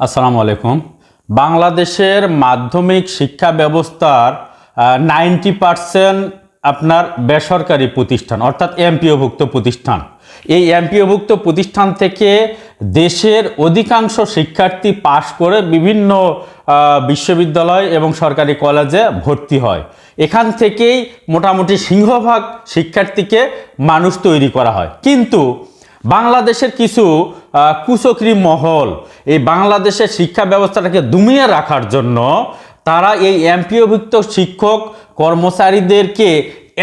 আসসালামু আলাইকুম। বাংলাদেশের মাধ্যমিক শিক্ষা ব্যবস্থার নাইনটি পার্সেন্ট আপনার বেসরকারি প্রতিষ্ঠান, অর্থাৎ এমপিওভুক্ত প্রতিষ্ঠান। এই এমপিওভুক্ত প্রতিষ্ঠান থেকে দেশের অধিকাংশ শিক্ষার্থী পাশ করে বিভিন্ন বিশ্ববিদ্যালয় এবং সরকারি কলেজে ভর্তি হয়। এখান থেকেই মোটামুটি সিংহভাগ শিক্ষার্থীকে মানুষ তৈরি করা হয়। কিন্তু বাংলাদেশের কিছু কুচক্রি মহল এই বাংলাদেশের শিক্ষা ব্যবস্থাটাকে দুমিয়ে রাখার জন্য তারা এই এমপিওভুক্ত শিক্ষক কর্মচারীদেরকে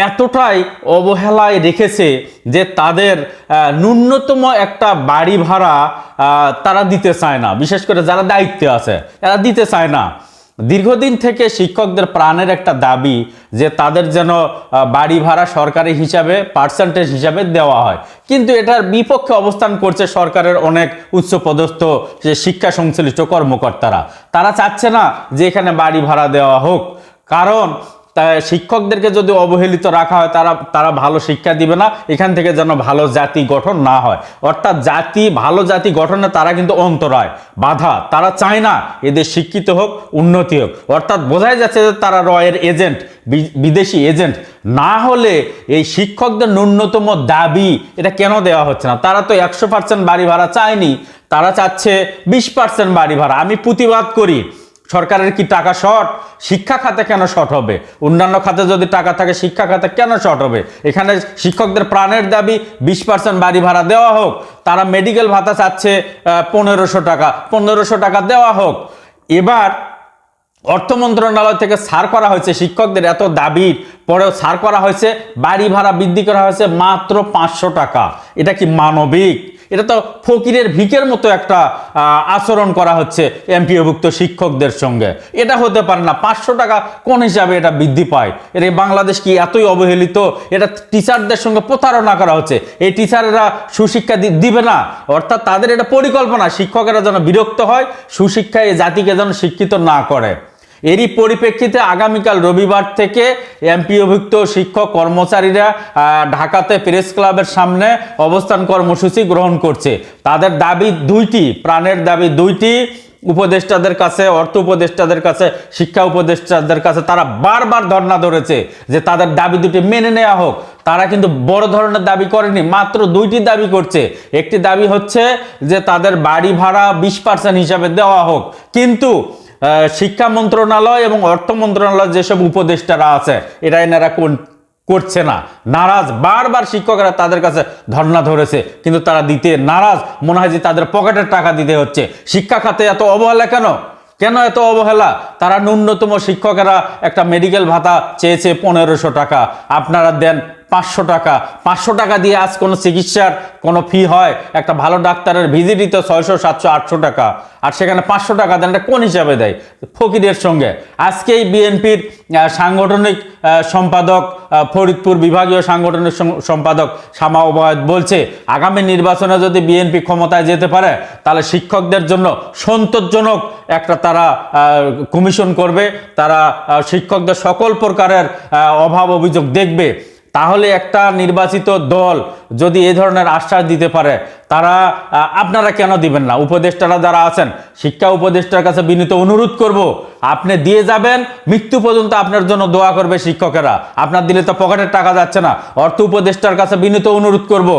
এতটাই অবহেলায় রেখেছে যে তাদের ন্যূনতম একটা বাড়ি ভাড়া তারা দিতে চায় না। বিশেষ করে যারা দায়িত্বে আছে, তারা দিতে চায় না। দীর্ঘদিন থেকে শিক্ষকদের প্রাণের একটা দাবি যে তাদের যেন বাড়ি ভাড়া সরকারি হিসাবে পার্সেন্টেজ হিসাবে দেওয়া হয়। কিন্তু এটার বিপক্ষে অবস্থান করছে সরকারের অনেক উচ্চপদস্থ, যে শিক্ষা সংশ্লিষ্ট কর্মকর্তারা। তারা চাচ্ছে না যে এখানে বাড়ি ভাড়া দেওয়া হোক। কারণ তা শিক্ষকদেরকে যদি অবহেলিত রাখা হয়, তারা তারা ভালো শিক্ষা দিবে না, এখান থেকে যেন ভালো জাতি গঠন না হয়। অর্থাৎ জাতি, ভালো জাতি গঠনে তারা কিন্তু অন্তরায়, বাধা। তারা চায় না এদের শিক্ষিত হোক, উন্নতি হোক। অর্থাৎ বোঝাই যাচ্ছে যে তারা রয়ের এজেন্ট বিদেশি এজেন্ট। না হলে এই শিক্ষকদের ন্যূনতম দাবি এটা কেন দেওয়া হচ্ছে না? তারা তো একশো পার্সেন্ট বাড়ি ভাড়া চায়নি। তারা চাচ্ছে বিশ পার্সেন্ট বাড়ি ভাড়া। আমি প্রতিবাদ করি। সরকারের কি টাকা শর্ট? শিক্ষা খাতে কেন শর্ট হবে? অন্যান্য খাতে যদি টাকা থাকে, শিক্ষা খাতে কেন শর্ট হবে? এখানে শিক্ষকদের প্রাণের দাবি, বিশ পার্সেন্ট বাড়ি ভাড়া দেওয়া হোক, তারা মেডিকেল ভাতা চাচ্ছে পনেরোশো টাকা পনেরোশো টাকা দেওয়া হোক। এবার অর্থ মন্ত্রণালয় থেকে ছাড় করা হয়েছে, শিক্ষকদের এত দাবির পরেও ছাড় করা হয়েছে, বাড়ি ভাড়া বৃদ্ধি করা হয়েছে মাত্র পাঁচশো টাকা। এটা কি মানবিক? এটা তো ফকিরের ভিকের মতো একটা আচরণ করা হচ্ছে এমপিওভুক্ত শিক্ষকদের সঙ্গে। এটা হতে পারে না, পাঁচশো টাকা কোন হিসাবে এটা বৃদ্ধি পায়? এটা বাংলাদেশ কি এতই অবহেলিত? এটা টিচারদের সঙ্গে প্রতারণা করা হচ্ছে। এই টিচাররা সুশিক্ষা দিবে না। অর্থাৎ তাদের এটা পরিকল্পনা, শিক্ষকেরা যেন বিরক্ত হয় সুশিক্ষা এই জাতিকে যেন শিক্ষিত না করে। এরই পরিপ্রেক্ষিতে আগামীকাল রবিবার থেকে এমপিওভুক্ত শিক্ষক কর্মচারীরা ঢাকাতে প্রেস ক্লাবের সামনে অবস্থান কর্মসূচি গ্রহণ করছে। তাদের দাবি দুইটি, প্রাণের দাবি দুইটি। উপদেষ্টাদের কাছে, অর্থ উপদেষ্টাদের কাছে, শিক্ষা উপদেষ্টাদের কাছে তারা বারবার ধর্ণা ধরেছে যে তাদের দাবি দুটি মেনে নেওয়া হোক। তারা কিন্তু বড় ধরনের দাবি করেনি, মাত্র দুইটি দাবি করছে। একটি দাবি হচ্ছে যে তাদের বাড়ি ভাড়া বিশ পার্সেন্ট হিসাবে দেওয়া হোক। কিন্তু শিক্ষা মন্ত্রণালয় এবং অর্থ মন্ত্রণালয় যেসব উপদেষ্টারা আছে, এরা এনারা কোন- করছে না। নারাজ, বারবার শিক্ষকরা তাদের কাছে ধর্ণা ধরেছে, কিন্তু তারা দিতে নারাজ। মনে হয় যে তাদের পকেটের টাকা দিতে হচ্ছে। শিক্ষা খাতে এত অবহেলা কেন? কেন এত অবহেলা? তারা ন্যূনতম শিক্ষকেরা একটা মেডিকেল ভাতা চেয়েছে পনেরোশো টাকা। আপনারা দেন পাঁচশো টাকা। পাঁচশো টাকা দিয়ে আজ কোনো চিকিৎসার কোনো ফি হয়? একটা ভালো ডাক্তারের ভিজিটই তো ছয়শো, সাতশো, আটশো টাকা। আর সেখানে পাঁচশো টাকা দেন কোন হিসাবে দেয়? ফকিরের সঙ্গে। আজকেই বিএনপির সাংগঠনিক সম্পাদক ফরিদপুর বিভাগীয় সাংগঠনিক সম্পাদক শামা ওবায়দ বলছে, আগামী নির্বাচনে যদি বিএনপি ক্ষমতায় যেতে পারে, তাহলে শিক্ষকদের জন্য সন্তোষজনক একটা তারা কমিশন করবে। তারা শিক্ষকদের সকল প্রকারের অভাব অভিযোগ দেখবে। তাহলে একটা নির্বাচিত দল যদি এই ধরনের আশ্বাস দিতে পারে, তারা আপনারা কেন দিবেন না? উপদেষ্টারা যারা আছেন, শিক্ষা উপদেষ্টার কাছে বিনীত অনুরোধ করব, আপনি দিয়ে যাবেন, মৃত্যু পর্যন্ত আপনার জন্য দোয়া করবে শিক্ষকেরা। আপনার দিলে তো পকেটের টাকা যাচ্ছে না। অর্থ উপদেষ্টার কাছে বিনীত অনুরোধ করব,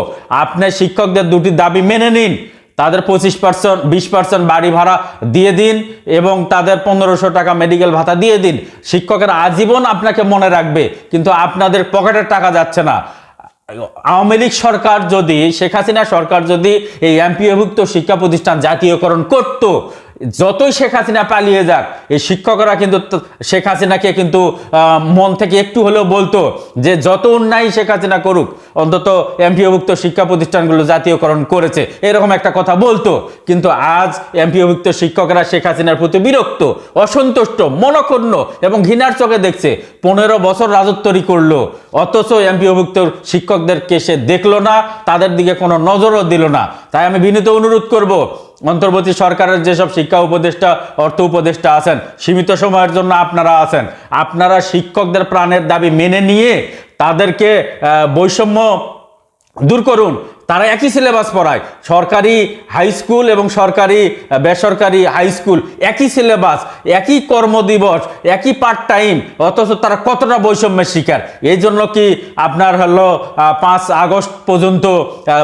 আপনি শিক্ষকদের দুটি দাবি মেনে নিন। তাদের পঁচিশ পার্সেন্ট বিশ পার্সেন্ট বাড়ি ভাড়া দিয়ে দিন এবং তাদের পনেরোশো টাকা মেডিকেল ভাতা দিয়ে দিন। শিক্ষকের আজীবন আপনাকে মনে রাখবে, কিন্তু আপনাদের পকেটের টাকা যাচ্ছে না। আওয়ামী লীগ সরকার যদি, শেখ হাসিনা সরকার যদি এই এমপিওভুক্ত শিক্ষা প্রতিষ্ঠান জাতীয়করণ করত যতই শেখ হাসিনা পালিয়ে যাক, এই শিক্ষকরা কিন্তু শেখ হাসিনাকে কিন্তু মন থেকে একটু হলেও বলতো যে যত অন্যায় শেখ হাসিনা করুক, অন্তত এমপিওভুক্ত শিক্ষা প্রতিষ্ঠানগুলো জাতীয়করণ করেছে, এরকম একটা কথা বলতো। কিন্তু আজ এমপিওভুক্ত শিক্ষকরা শেখ হাসিনার প্রতি বিরক্ত, অসন্তুষ্ট, মনক্ষুণ্ণ এবং ঘৃণার চোখে দেখছে, পনেরো বছর রাজত্বরী করল, অথচ এমপিওভুক্ত শিক্ষকদেরকে সে দেখল না, তাদের দিকে কোনো নজরও দিল না। তাই আমি বিনীত অনুরোধ করব অন্তর্বর্তী সরকারের যেসব শিক্ষা উপদেষ্টা, অর্থ উপদেষ্টা আছেন, সীমিত সময়ের জন্য আপনারা আছেন। আপনারা শিক্ষকদের প্রাণের দাবি মেনে নিয়ে তাদেরকে বৈষম্য দূর করুন। তারা একই সিলেবাস পড়ায়। সরকারি হাই স্কুল এবং সরকারি বেসরকারি হাই স্কুল একই সিলেবাস, একই কর্মদিবস, একই পার্ট টাইম অথচ তারা কতটা বৈষম্যের শিকার? এই জন্য কি আপনার হলো পাঁচ আগস্ট পর্যন্ত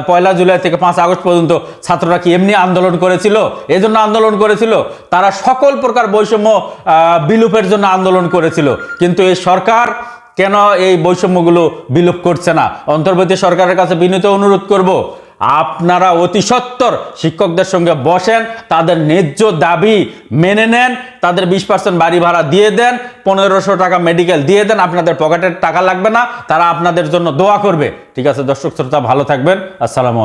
পয়লা জুলাই থেকে পাঁচ আগস্ট পর্যন্ত ছাত্ররা কি এমনি আন্দোলন করেছিল? এই জন্য আন্দোলন করেছিল। তারা সকল প্রকার বৈষম্য বিলুপের জন্য আন্দোলন করেছিল। কিন্তু এই সরকার কেন এই বৈষম্যগুলো বিলোপ করছে না? অন্তর্বর্তী সরকারের কাছে বিনীত অনুরোধ করব, আপনারা অতি সত্তর শিক্ষকদের সঙ্গে বসেন, তাদের ন্যায্য দাবি মেনে নেন, তাদের বিশ পার্সেন্ট বাড়ি ভাড়া দিয়ে দেন, পনেরোশো টাকা মেডিকেল দিয়ে দেন, আপনাদের পকেটের টাকা লাগবে না, তারা আপনাদের জন্য দোয়া করবে। ঠিক আছে, দর্শক শ্রোতা, ভালো থাকবেন, আসসালামু